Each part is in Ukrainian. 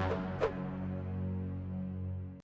Thank you.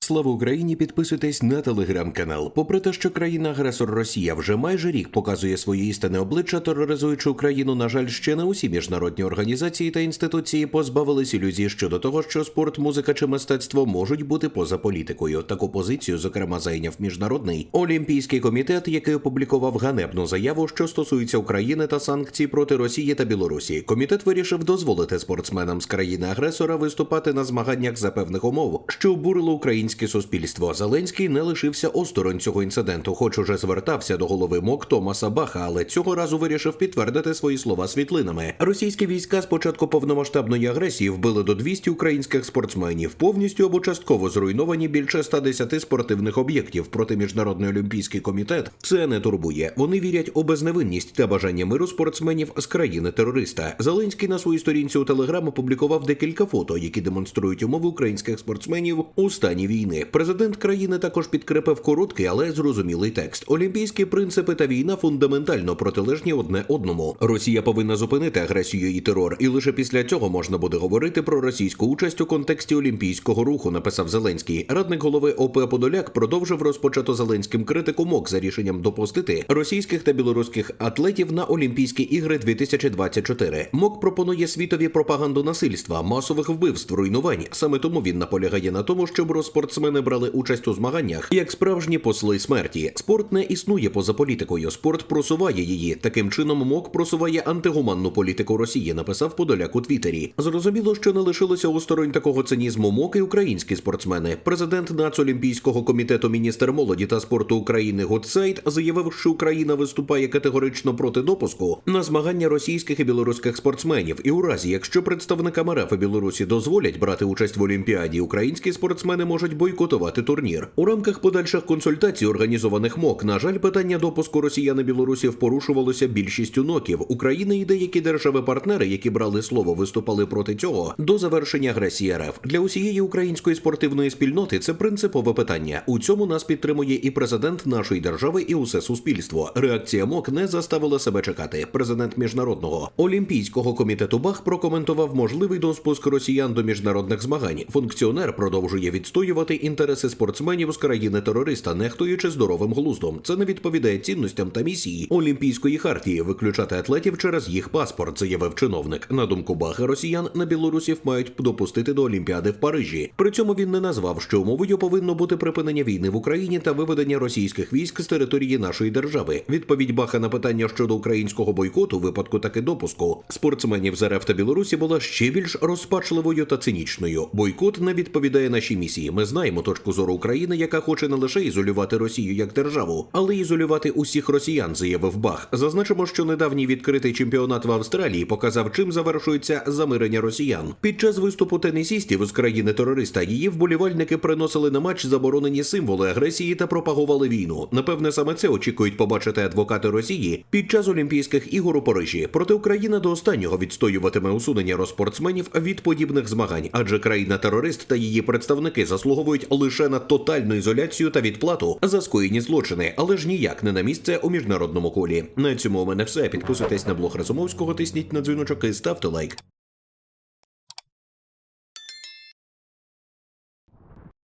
Слава Україні! Підписуйтесь на телеграм-канал. Попри те, що країна-агресор Росія вже майже рік показує своє істинне обличчя, тероризуючи Україну, на жаль, ще не усі міжнародні організації та інституції позбавились ілюзії щодо того, що спорт, музика чи мистецтво можуть бути поза політикою. Таку позицію, зокрема, зайняв міжнародний олімпійський комітет, який опублікував ганебну заяву, що стосується України та санкцій проти Росії та Білорусі. Комітет вирішив дозволити спортсменам з країни-агресора виступати на змаганнях за певних умов, що обурило українське суспільство. Зеленський не лишився осторонь цього інциденту, хоч уже звертався до голови МОК Томаса Баха, але цього разу вирішив підтвердити свої слова світлинами. Російські війська з початку повномасштабної агресії вбили до 200 українських спортсменів, повністю або частково зруйновані більше 110 спортивних об'єктів. Проти міжнародний олімпійський комітет це не турбує. Вони вірять у безневинність та бажання миру спортсменів з країни терориста. Зеленський на своїй сторінці у Телеграм опублікував декілька фото, які демонструють умови українських спортсменів у стані війни. Президент країни також підкрепив короткий, але зрозумілий текст. Олімпійські принципи та війна фундаментально протилежні одне одному. Росія повинна зупинити агресію і терор, і лише після цього можна буде говорити про російську участь у контексті олімпійського руху. Написав Зеленський. Радник голови ОП Подоляк продовжив розпочато Зеленським критику МОК за рішенням допустити російських та білоруських атлетів на Олімпійські ігри 2024. МОК пропонує світові пропаганду насильства, масових вбивств, руйнувань. Саме тому він наполягає на тому, щоб спортсмени брали участь у змаганнях як справжні посли смерті. Спорт не існує поза політикою. Спорт просуває її. Таким чином МОК просуває антигуманну політику Росії. Написав Подоляк у Твіттері. Зрозуміло, що не лишилося осторонь такого цинізму МОК і українські спортсмени. Президент Нацолімпійського комітету міністр молоді та спорту України Гудсайд заявив, що Україна виступає категорично проти допуску на змагання російських і білоруських спортсменів. І у разі, якщо представникам РФ Білорусі дозволять брати участь в Олімпіаді, українські спортсмени можуть бойкотувати турнір. У рамках подальших консультацій, організованих МОК, на жаль, питання допуску росіян і білорусів порушувалося більшістю ноків. України і деякі держави-партнери, які брали слово, виступали проти цього до завершення агресії РФ. Для усієї української спортивної спільноти це принципове питання. У цьому нас підтримує і президент нашої держави, і усе суспільство. Реакція МОК не заставила себе чекати. Президент міжнародного олімпійського комітету Бах прокоментував можливий допуск росіян до міжнародних змагань. Функціонер продовжує відстоювати інтереси спортсменів з країни терориста, нехтуючи здоровим глуздом. Це не відповідає цінностям та місії Олімпійської хартії виключати атлетів через їх паспорт, заявив чиновник. На думку Баха, росіян на білорусів мають допустити до Олімпіади в Парижі. При цьому він не назвав, що умовою повинно бути припинення війни в Україні та виведення російських військ з території нашої держави. Відповідь Баха на питання щодо українського бойкоту, випадку таки допуску спортсменів з РФ та Білорусі була ще більш розпачливою та цинічною. Бойкот не відповідає нашій місії. Ми знаємо точку зору України, яка хоче не лише ізолювати Росію як державу, але й ізолювати усіх росіян, заявив Бах. Зазначимо, що недавній відкритий чемпіонат в Австралії показав, чим завершується замирення росіян. Під час виступу тенісістів з країни терориста її вболівальники приносили на матч заборонені символи агресії та пропагували війну. Напевне, саме це очікують побачити адвокати Росії під час Олімпійських ігор у Парижі. Проте Україна до останнього відстоюватиме усунення розспортсменів від подібних змагань, адже країна-терорист та її представники заслуговують лише на тотальну ізоляцію та відплату за скоєні злочини, але ж ніяк не на місце у міжнародному колі. На цьому у мене все. Підписуйтесь на блог Разумовського, тисніть на дзвіночок і ставте лайк.